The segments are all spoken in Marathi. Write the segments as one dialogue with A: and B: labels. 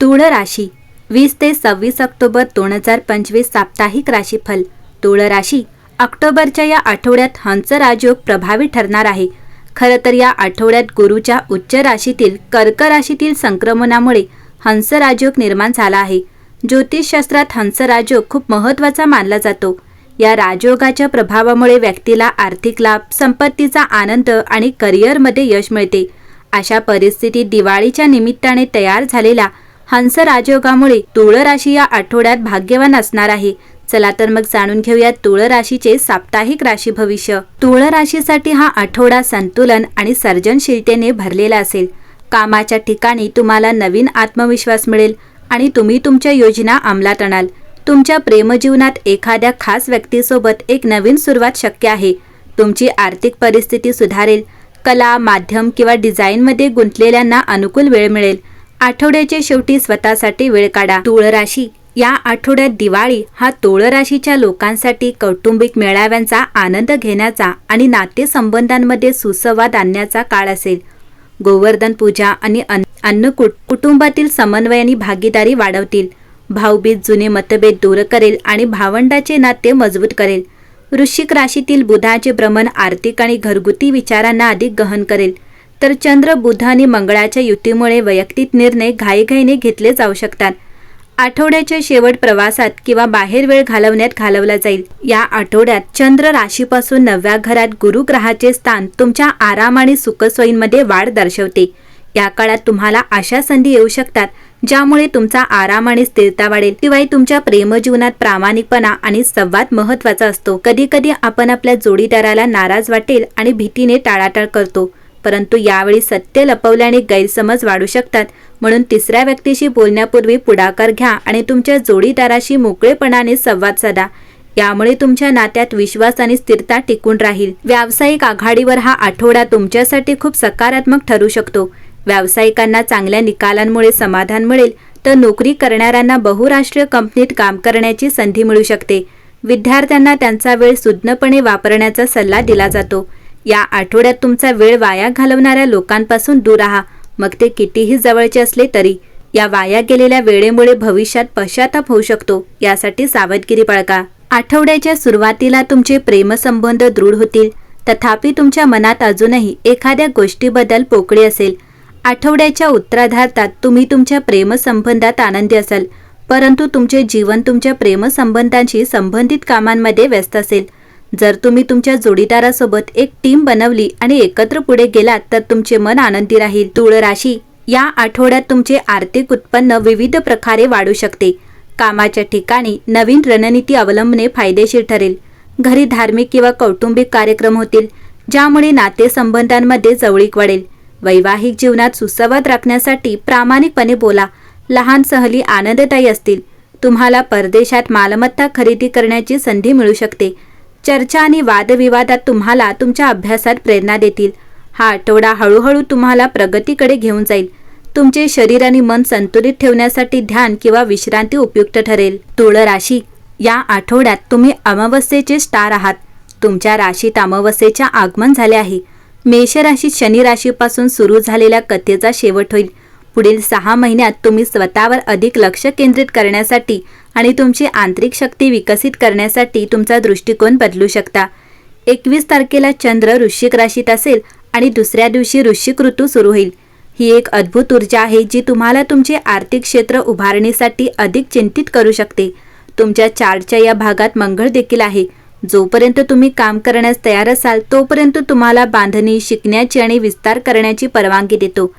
A: तुळ राशी. वीस ते सव्वीस ऑक्टोबर दोन हजार पंचवीस साप्ताहिक राशीफल. तुळ राशी. ऑक्टोबरच्या या आठवड्यात हंस राजयोग प्रभावी ठरणार आहे. खरं तर या आठवड्यात गुरुच्या उच्च राशीतील कर्क राशीतील संक्रमणामुळे हंस राजयोग निर्माण झाला आहे. ज्योतिषशास्त्रात हंस राजयोग खूप महत्त्वाचा मानला जातो. या राजयोगाच्या प्रभावामुळे व्यक्तीला आर्थिक लाभ संपत्तीचा आनंद आणि करिअरमध्ये यश मिळते. अशा परिस्थितीत दिवाळीच्या निमित्ताने तयार झालेला हंस राजयोगामुळे तुळ राशी या आठवड्यात भाग्यवान असणार आहे. चला तर मग जाणून घेऊया तुळ राशीचे साप्ताहिक राशी भविष्य. तुळ राशीसाठी हा आठवडा संतुलन आणि सर्जनशीलतेने भरलेला असेल. कामाच्या ठिकाणी तुम्हाला नवीन आत्मविश्वास मिळेल आणि तुम्ही तुमच्या योजना अंमलात आणाल. तुमच्या प्रेमजीवनात एखाद्या खास व्यक्तीसोबत एक नवीन सुरुवात शक्य आहे. तुमची आर्थिक परिस्थिती सुधारेल. कला माध्यम किंवा डिझाईनमध्ये गुंतलेल्यांना अनुकूल वेळ मिळेल. आठवड्याच्या शेवटी स्वतःसाठी वेळ काढा. तुळ राशी या आठवड्यात दिवाळी हा तुळ राशीच्या लोकांसाठी कौटुंबिक मेळाव्यांचा आनंद घेण्याचा आणि नातेसंबंधांमध्ये सुसंवाद आणण्याचा काळ असेल. गोवर्धन पूजा आणि अन्न अन्नकूट कुटुंबातील समन्वय आणि भागीदारी वाढवतील. भाऊबीज जुने मतभेद दूर करेल आणि भावंडाचे नाते मजबूत करेल. वृश्चिक राशीतील बुधाचे भ्रमण आर्थिक आणि घरगुती विचारांना अधिक गहन करेल. तर चंद्र बुध आणि मंगळाच्या युतीमुळे वैयक्तिक निर्णय घाईघाईने घेतले जाऊ शकतात. आठवड्याच्या शेवट प्रवासात किंवा बाहेर वेळ घालवण्यात घालवला जाईल. या आठवड्यात चंद्र राशीपासून नवव्या घरात गुरु ग्रहाचे स्थान तुमच्या आराम आणि सुखसोयींमध्ये वाढ दर्शवते. या काळात तुम्हाला अशा संधी येऊ शकतात ज्यामुळे तुमचा आराम आणि स्थिरता वाढेल. शिवाय तुमच्या प्रेमजीवनात प्रामाणिकपणा आणि संवाद महत्त्वाचा असतो. कधी कधी आपण आपल्या जोडीदाराला नाराज वाटेल आणि भीतीने टाळाटाळ करतो. परंतु यावेळी सत्य लपवल्याने गैरसमज वाढू शकतात. म्हणून तिसऱ्या व्यक्तीशी बोलण्यापूर्वी पुढाकार घ्या आणि तुमच्या जोडीदाराशी मोकळेपणाने संवाद साधा. यामुळे तुमच्या नात्यात विश्वास आणि स्थिरता टिकून राहील. व्यावसायिक आघाडीवर हा आठवडा तुमच्यासाठी खूप सकारात्मक ठरू शकतो. व्यावसायिकांना चांगल्या निकालांमुळे समाधान मिळेल तर नोकरी करणाऱ्यांना बहुराष्ट्रीय कंपनीत काम करण्याची संधी मिळू शकते. विद्यार्थ्यांना त्यांचा वेळ सुज्ञपणे वापरण्याचा सल्ला दिला जातो. या आठवड्यात तुमचा वेळ वाया घालवणाऱ्या लोकांपासून दूर राहा. मग ते कितीही जवळचे असले तरी या वाया गेलेल्या वेळेमुळे भविष्यात पश्चाताप होऊ शकतो यासाठी सावधगिरी बाळगा. आठवड्याच्या सुरुवातीला तुमचे प्रेमसंबंध दृढ होतील. तथापि तुमच्या मनात अजूनही एखाद्या गोष्टीबद्दल पोकळी असेल. आठवड्याच्या उत्तराधार्तात तुम्ही तुमच्या प्रेमसंबंधात आनंदी असाल परंतु तुमचे जीवन तुमच्या प्रेमसंबंधांशी संबंधित कामांमध्ये व्यस्त असेल. जर तुम्ही तुमच्या जोडीदारासोबत एक टीम बनवली आणि एकत्र पुढे गेलात तर तुमचे मन आनंदी राहील. तुळ राशी या आठवड्यात तुमचे आर्थिक उत्पन्न विविध प्रकारे वाढू शकते. कामाच्या ठिकाणी नवीन रणनीती अवलंबणे फायदेशीर ठरेल. घरी धार्मिक किंवा कौटुंबिक कार्यक्रम होतील ज्यामुळे नातेसंबंधांमध्ये जवळीक वाढेल. वैवाहिक जीवनात सुसंवाद राखण्यासाठी प्रामाणिकपणे बोला. लहान सहली आनंददायी असतील. तुम्हाला परदेशात मालमत्ता खरेदी करण्याची संधी मिळू शकते. चर्चा आणि वादविवादात तुम्हाला तुमच्या अभ्यासात प्रेरणा देतील. हा आठवडा हळूहळू तुम्हाला प्रगतीकडे घेऊन जाईल. तुमचे शरीर आणि मन संतुलित ठेवण्यासाठी ध्यान किंवा विश्रांती उपयुक्त ठरेल. तुळ राशी या आठवड्यात तुम्ही अमावस्येचे स्टार आहात. तुमच्या राशीत अमावस्येचे आगमन झाले आहे. मेष राशीत शनी राशीपासून सुरू झालेल्या कथेचा शेवट होईल. पुढील सहा महिन्यात तुम्ही स्वतःवर अधिक लक्ष केंद्रित करण्यासाठी आणि तुमची आंतरिक शक्ती विकसित करण्यासाठी तुमचा दृष्टिकोन बदलू शकता. एकवीस तारखेला चंद्र वृश्चिक राशीत असेल आणि दुसऱ्या दिवशी वृश्चिक ऋतू सुरू होईल. ही एक अद्भुत ऊर्जा आहे जी तुम्हाला तुमचे आर्थिक क्षेत्र उभारणीसाठी अधिक चिंतित करू शकते. तुमच्या चार्टच्या या भागात मंगळ देखील आहे. जोपर्यंत तुम्ही काम करण्यास तयार असाल तोपर्यंत तुम्हाला बांधणी शिकण्याची आणि विस्तार करण्याची परवानगी देतो.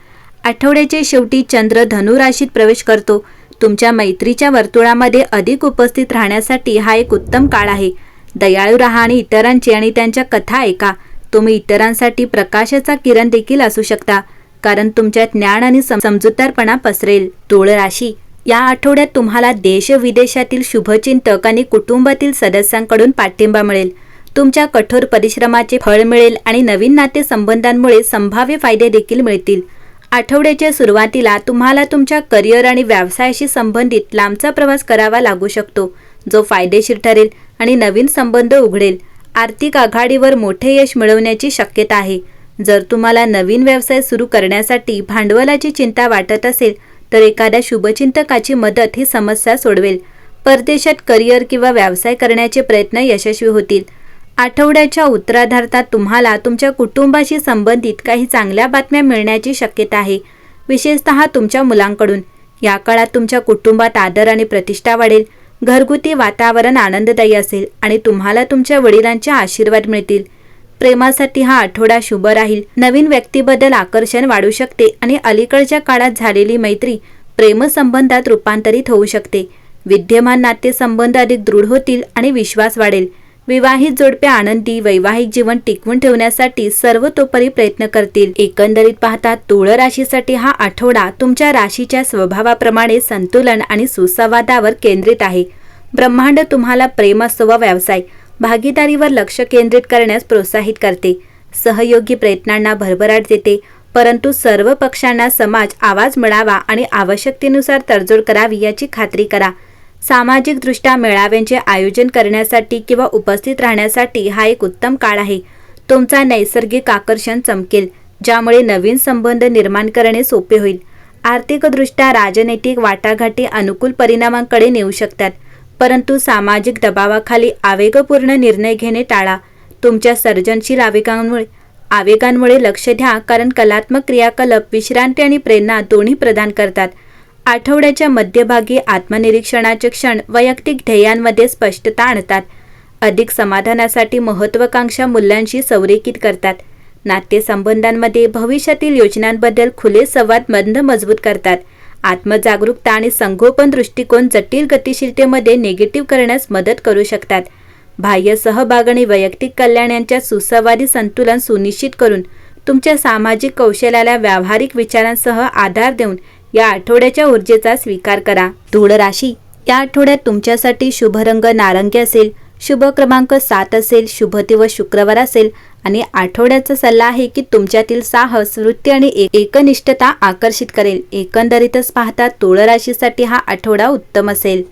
A: आठवड्याच्या शेवटी चंद्र धनु राशीत प्रवेश करतो. तुमच्या मैत्रीच्या वर्तुळामध्ये अधिक उपस्थित राहण्यासाठी हा एक उत्तम काळ आहे. दयाळू राहा आणि इतरांची आणि त्यांच्या कथा ऐका. तुम्ही इतरांसाठी प्रकाशाचा किरण देखील असू शकता कारण तुमच्या ज्ञान आणि समजूतदारपणा पसरेल. तुळ राशी. या आठवड्यात तुम्हाला देश विदेशातील शुभचिंतक आणि कुटुंबातील सदस्यांकडून पाठिंबा मिळेल. तुमच्या कठोर परिश्रमाचे फळ मिळेल आणि नवीन नाते संबंधांमुळे संभाव्य फायदे देखील मिळतील. आठवड्याच्या सुरुवातीला तुम्हाला तुमच्या करिअर आणि व्यवसायाशी संबंधित लांबचा प्रवास करावा लागू शकतो जो फायदेशीर ठरेल आणि नवीन संबंध उघडेल. आर्थिक आघाडीवर मोठे यश मिळवण्याची शक्यता आहे. जर तुम्हाला नवीन व्यवसाय सुरू करण्यासाठी भांडवलाची चिंता वाटत असेल तर एखाद्या शुभचिंतकाची मदत ही समस्या सोडवेल. परदेशात करिअर किंवा व्यवसाय करण्याचे प्रयत्न यशस्वी होतील. आठवड्याच्या उत्तराधार्तात तुम्हाला तुमच्या कुटुंबाशी संबंधित काही चांगल्या बातम्या मिळण्याची शक्यता आहे. विशेषतः तुमच्या मुलांकडून. या काळात तुमच्या कुटुंबात आदर आणि प्रतिष्ठा वाढेल. घरगुती वातावरण आनंददायी असेल आणि तुम्हाला तुमच्या वडिलांचे आशीर्वाद मिळतील. प्रेमासाठी हा आठवडा शुभ राहील. नवीन व्यक्तीबद्दल आकर्षण वाढू शकते आणि अलीकडच्या काळात झालेली मैत्री प्रेमसंबंधात रूपांतरित होऊ शकते. विद्यमान नातेसंबंध अधिक दृढ होतील आणि विश्वास वाढेल. विवाहित जोडपे आनंदी वैवाहिक जीवन टिकवून ठेवण्यासाठी सर्वतोपरी प्रयत्न करतील. एकंदरीत पाहता तुळ राशीसाठी हा आठवडा तुमच्या राशीच्या स्वभावाप्रमाणे संतुलन आणि सुसंवादावर केंद्रित आहे. ब्रह्मांड तुम्हाला प्रेम असो व व्यवसाय भागीदारीवर लक्ष केंद्रित करण्यास प्रोत्साहित करते. सहयोगी प्रयत्नांना भरभराट देते परंतु सर्व पक्षांना समाज आवाज मिळावा आणि आवश्यकतेनुसार तडजोड करावी याची खात्री करा. सामाजिकदृष्ट्या मेळाव्यांचे आयोजन करण्यासाठी किंवा उपस्थित राहण्यासाठी हा एक उत्तम काळ आहे. तुमचा नैसर्गिक आकर्षण चमकेल ज्यामुळे नवीन संबंध निर्माण करणे सोपे होईल. आर्थिकदृष्ट्या राजनैतिक वाटाघाटी अनुकूल परिणामांकडे नेऊ शकतात परंतु सामाजिक दबावाखाली आवेगपूर्ण निर्णय घेणे टाळा. तुमच्या सर्जनशील आवेगांमुळे आवेगांमुळे लक्ष द्या कारण कलात्मक क्रियाकलाप विश्रांती आणि प्रेरणा दोन्ही प्रदान करतात. आठवड्याच्या मध्यभागी आत्मनिरीक्षणाचे क्षण वैयक्तिक ध्येयांमध्ये स्पष्टता आणतात. अधिक समाधानासाठी महत्वाकांक्षा मूल्यांशी संरेखित करतात. नातेसंबंधांमध्ये भविष्यातील योजनांबद्दल खुले संवाद मंद मजबूत करतात. आत्मजागरूकता आणि संगोपन दृष्टिकोन जटिल गतिशीलतेमध्ये निगेटिव्ह करण्यास मदत करू शकतात. बाह्य सहभाग आणि वैयक्तिक कल्याण यांच्या सुसंवादी संतुलन सुनिश्चित करून तुमच्या सामाजिक कौशल्याला व्यावहारिक विचारांसह आधार देऊन या आठवड्याच्या ऊर्जेचा स्वीकार करा. धूळ राशी. या आठवड्यात तुमच्यासाठी शुभ रंग नारंगी असेल शुभ क्रमांक सात असेल शुभ दिवस शुक्रवार असेल आणि आठवड्याचा सल्ला आहे की तुमच्यातील साहस वृत्ती आणि एक एकनिष्ठता आकर्षित करेल. एकंदरीतच पाहता तुळ राशीसाठी हा आठवडा उत्तम असेल.